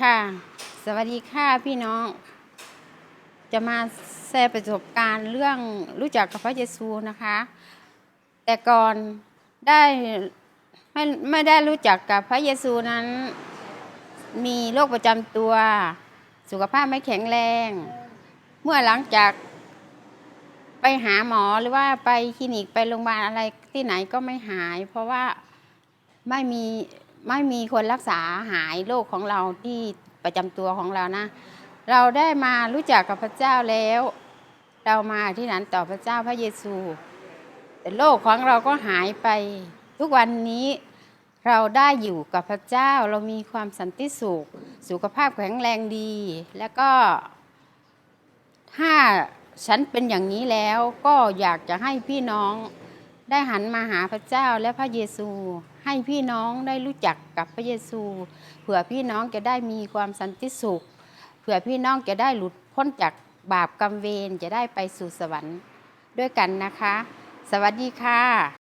ค่ะ สวัสดีค่ะพี่น้อง จะมาแชร์ประสบการณ์เรื่องรู้จักกับพระเยซูนะคะ แต่ก่อนได้ไม่ไม่ได้รู้จักกับพระเยซูนั้น มีโรคประจำตัว สุขภาพไม่แข็งแรง เมื่อหลังจากไปหาหมอหรือว่าไปคลินิกไปโรงพยาบาลอะไรที่ไหนก็ไม่หาย เพราะว่าไม่มี ไม่มีคนรักษาหายโรคของเราที่ประจำตัวของเรานะ เราได้มารู้จักกับพระเจ้าแล้ว เรามาที่นั้นต่อพระเจ้าพระเยซูแต่โรคของเราก็หายไป ทุกวันนี้เราได้อยู่กับพระเจ้าเรามีความสันติสุข สุขภาพแข็งแรงดี แล้วก็ ถ้าฉันเป็นอย่างนี้แล้วก็อยากจะให้พี่น้อง ได้หันมาหาพระเจ้าและพระเยซู ให้พี่น้องได้รู้จักกับพระเยซู เผื่อพี่น้องจะได้มีความสันติสุข เผื่อพี่น้องจะได้หลุดพ้นจากบาปกรรมเวรจะได้ไปสู่สวรรค์ด้วยกันนะคะ สวัสดีค่ะ